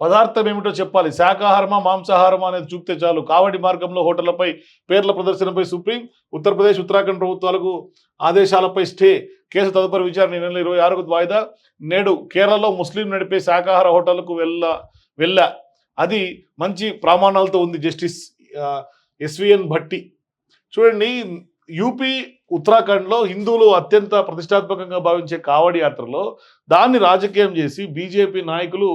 పదార్థం ఏమిటో చెప్పాలి. శాకాహారమా మాంసాహారమా అనేది చూపితే చాలు. కావడి మార్గంలో హోటళ్ళపై పేర్ల ప్రదర్శనపై సుప్రీం ఉత్తరప్రదేశ్ ఉత్తరాఖండ్ ప్రభుత్వాలకు ఆదేశాలపై స్టే. కేసు తదుపరి విచారణ ఈ నెల ఇరవై ఆరుకు వాయిదా. నేడు కేరళలో ముస్లిం నడిపే శాకాహార హోటళ్ళకు వెళ్ళ వెళ్ళా. అది మంచి ప్రమాణాలతో ఉంది జస్టిస్ ఎస్విఎన్ భట్టి. చూడండి యూపీ ఉత్తరాఖండ్లో హిందువులు అత్యంత ప్రతిష్టాత్మకంగా భావించే కావడి యాత్రలో దాన్ని రాజకీయం చేసి బీజేపీ నాయకులు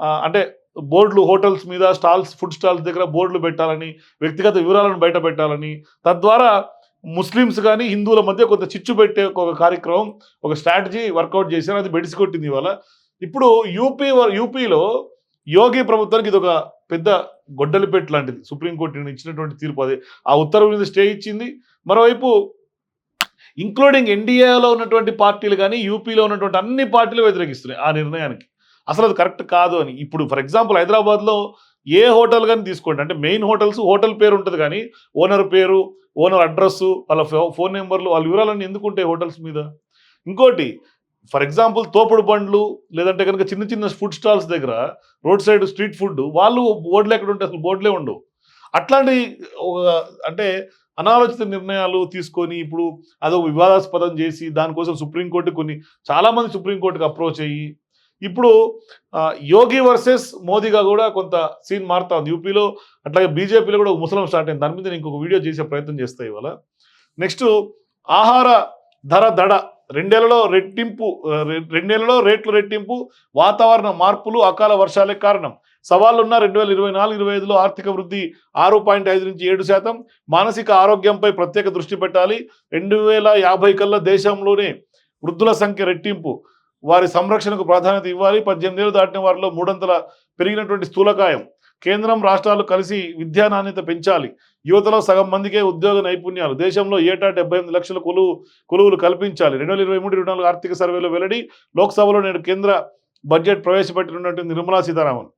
అంటే బోర్డులు హోటల్స్ మీద స్టాల్స్ ఫుడ్ స్టాల్స్ దగ్గర బోర్డులు పెట్టాలని వ్యక్తిగత వివరాలను బయట పెట్టాలని తద్వారా ముస్లిమ్స్ కానీ హిందువుల మధ్య కొంత చిచ్చు పెట్టే ఒక కార్యక్రమం ఒక స్ట్రాటజీ వర్కౌట్ చేశారు అది బెడిసి కొట్టింది ఇవాళ. ఇప్పుడు యూపీ వ- యూపీలో యోగి ప్రభుత్వానికి ఇది ఒక పెద్ద గొడ్డలిపెట్ లాంటిది. సుప్రీంకోర్టు ఇచ్చినటువంటి తీర్పు అది. ఆ ఉత్తర్వు మీద స్టే ఇచ్చింది. మరోవైపు ఇంక్లూడింగ్ ఎన్డీఏలో ఉన్నటువంటి పార్టీలు కానీ యూపీలో ఉన్నటువంటి అన్ని పార్టీలు వ్యతిరేకిస్తున్నాయి ఆ నిర్ణయానికి. అసలు అది కరెక్ట్ కాదు అని. ఇప్పుడు ఫర్ ఎగ్జాంపుల్ హైదరాబాద్లో ఏ హోటల్ కానీ తీసుకోండి. అంటే మెయిన్ హోటల్స్ హోటల్ పేరు ఉంటుంది కానీ ఓనర్ పేరు ఓనర్ అడ్రస్ వాళ్ళ ఫోన్ నెంబర్లు వాళ్ళ వివరాలన్నీ ఎందుకు ఉంటాయి హోటల్స్ మీద? ఇంకోటి ఫర్ ఎగ్జాంపుల్ తోపుడు బండ్లు లేదంటే కనుక చిన్న చిన్న ఫుడ్ స్టాల్స్ దగ్గర రోడ్ సైడ్ స్ట్రీట్ ఫుడ్ వాళ్ళు బోర్డులు ఎక్కడ ఉంటే అసలు బోర్డులే ఉండవు. అట్లాంటి ఒక- అంటే అనాలోచిత నిర్ణయాలు తీసుకొని ఇప్పుడు అదొక వివాదాస్పదం చేసి దానికోసం సుప్రీంకోర్టు కొన్ని చాలామంది సుప్రీంకోర్టుకు అప్రోచ్ అయ్యి ఇప్పుడు యోగి వర్సెస్ మోదీగా కూడా కొంత సీన్ మారుతా ఉంది. యూపీలో అట్లాగే బీజేపీలో కూడా ఒక ముసలం స్టార్ట్ అయింది. దాని మీద నేను ఇంకొక వీడియో చేసే ప్రయత్నం చేస్తాయి ఇవాళ. నెక్స్ట్ ఆహార ధర దడ. రెండేళ్ళలో రెట్టింపు రె- రెండేళ్ళలో రేట్లు రెట్టింపు వాతావరణ మార్పులు అకాల వర్షాలే కారణం. సవాళ్ళున్న రెండు వేల ఇరవై నాలుగు ఇరవై ఐదులో ఆర్థిక వృద్ధి ఆరు పాయింట్ ఐదు నుంచి ఏడు శాతం. మానసిక ఆరోగ్యంపై ప్రత్యేక దృష్టి పెట్టాలి. రెండు వేల యాభై కల్లా దేశంలోనే వృద్ధుల సంఖ్య రెట్టింపు. వారి సంరక్షణకు ప్రాధాన్యత ఇవ్వాలి. పద్దెనిమిది ఏళ్ళు దాటిన వారిలో మూడంతల పెరిగినటువంటి స్థూలకాయం. కేంద్రం రాష్ట్రాలు కలిసి విద్యా నాణ్యత పెంచాలి. యువతలో సగం మందికే ఉద్యోగ నైపుణ్యాలు. దేశంలో ఏటా డెబ్బై ఎనిమిది లక్షల కొలువు కొలువులు కల్పించాలి. రెండు వేల ఇరవై మూడు ఇరవై నాలుగు ఆర్థిక సర్వేలో వెల్లడి లోక్సభలో నేడు కేంద్ర బడ్జెట్ ప్రవేశపెట్టనున్నటువంటి నిర్మలా సీతారామన్.